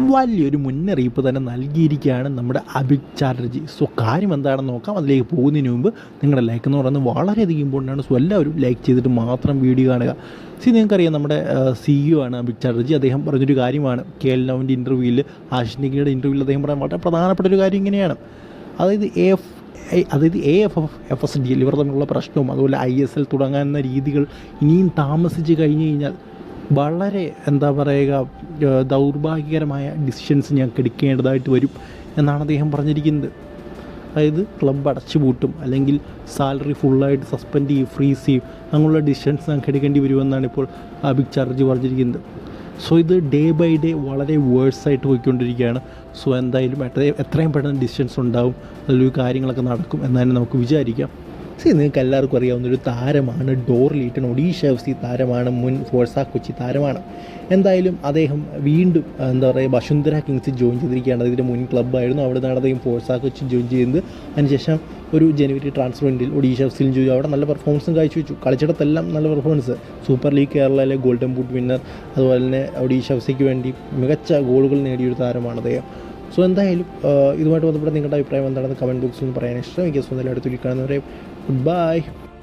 വലിയൊരു മുന്നറിയിപ്പ് തന്നെ നൽകിയിരിക്കുകയാണ് നമ്മുടെ അഭിക് ചാറ്റർജി. സോ കാര്യം എന്താണെന്ന് നോക്കാം. അതിലേക്ക് പോകുന്നതിന് മുമ്പ് നിങ്ങളുടെ ലൈക്ക് എന്ന് പറയുന്നത് വളരെയധികം ഇമ്പോർട്ടന്റ് ആണ്. സോ എല്ലാവരും ലൈക്ക് ചെയ്തിട്ട് മാത്രം വീഡിയോ കാണുക. സി നിങ്ങൾക്കറിയാം നമ്മുടെ സിഇഒ ആണ് അഭിക് ചാറ്റർജി. അദ്ദേഹം പറഞ്ഞൊരു കാര്യമാണ്. കെ എൽ നവിന്റെ ഇന്റർവ്യൂവിൽ ആഷിനികയുടെ ഇന്റർവ്യൂവിൽ അദ്ദേഹം പറയാൻ വളരെ പ്രധാനപ്പെട്ട ഒരു കാര്യം ഇങ്ങനെയാണ്. അതായത് എഫ് അതായത് A F F F S D ഇവർ തമ്മിലുള്ള പ്രശ്നവും അതുപോലെ ഐ എസ് എൽ തുടങ്ങാവുന്ന രീതികൾ ഇനിയും താമസിച്ച് കഴിഞ്ഞ് കഴിഞ്ഞാൽ വളരെ എന്താ പറയുക ദൗർഭാഗ്യകരമായ ഡിസിഷൻസ് ഞങ്ങൾക്ക് എടുക്കേണ്ടതായിട്ട് വരും എന്നാണ് അദ്ദേഹം പറഞ്ഞിരിക്കുന്നത്. അതായത് ക്ലബ്ബ് അടച്ചുപൂട്ടും അല്ലെങ്കിൽ സാലറി ഫുള്ളായിട്ട് സസ്പെൻഡ് ചെയ്യും ഫ്രീസ് ചെയ്യും അങ്ങനെയുള്ള ഡിസിഷൻസ് ഞങ്ങൾക്ക് എടുക്കേണ്ടി വരുമെന്നാണ് ഇപ്പോൾ ബിഗ് ചാർജ് പറഞ്ഞിരിക്കുന്നത്. സോ ഇത് ഡേ ബൈ ഡേ വളരെ വേഴ്സായിട്ട് പോയിക്കൊണ്ടിരിക്കുകയാണ്. സോ എന്തായാലും എത്രയും പെട്ടെന്ന് ഡിസിഷൻസ് ഉണ്ടാവും അതിലൊരു കാര്യങ്ങളൊക്കെ നടക്കും എന്നാലും നമുക്ക് വിചാരിക്കാം. സി നിങ്ങൾക്ക് എല്ലാവർക്കും അറിയാവുന്ന ഒരു താരമാണ് ഡോർ ലീറ്റൺ. ഒഡീഷ എഫ് സി താരമാണ് മുൻ ഫോഴ്സ കൊച്ചി താരമാണ്. എന്തായാലും അദ്ദേഹം വീണ്ടും എന്താ പറയുക വസുന്ധര കിങ്സ് ജോയിൻ ചെയ്തിരിക്കുകയാണ്. അതിന്റെ മുൻ ക്ലബ്ബായിരുന്നു. അവിടെ നിന്നാണ് അദ്ദേഹം ഫോഴ്സ കൊച്ചി ജോയിൻ ചെയ്യുന്നത് അതിനുശേഷം ഒരു ജനുവരി ട്രാൻസ്ഫർ വിൻഡിൽ ഒഡീഷ എഫ് സിയിൽ ജോയിൻ. അവിടെ നല്ല പെർഫോമൻസും കാഴ്ചവെച്ചു. കളിച്ചിടത്തെല്ലാം നല്ല പെർഫോമൻസ്. സൂപ്പർ ലീഗ് കേരളയിലെ ഗോൾഡൻ ബൂട്ട് വിന്നർ. അതുപോലെ തന്നെ ഒഡീഷ എഫ് സിക്ക് വേണ്ടി മികച്ച ഗോളുകൾ നേടിയൊരു താരമാണ് അദ്ദേഹം. സോ എന്തായാലും ഇതുമായിട്ട് ബന്ധപ്പെട്ട് നിങ്ങളുടെ അഭിപ്രായം എന്താണെന്ന് കമന്റ് ബോക്സിൽ നിന്ന് പറയാൻ ഇഷ്ടം. എനിക്ക് സ്വന്തം അടുത്ത് ഗുഡ് ബൈ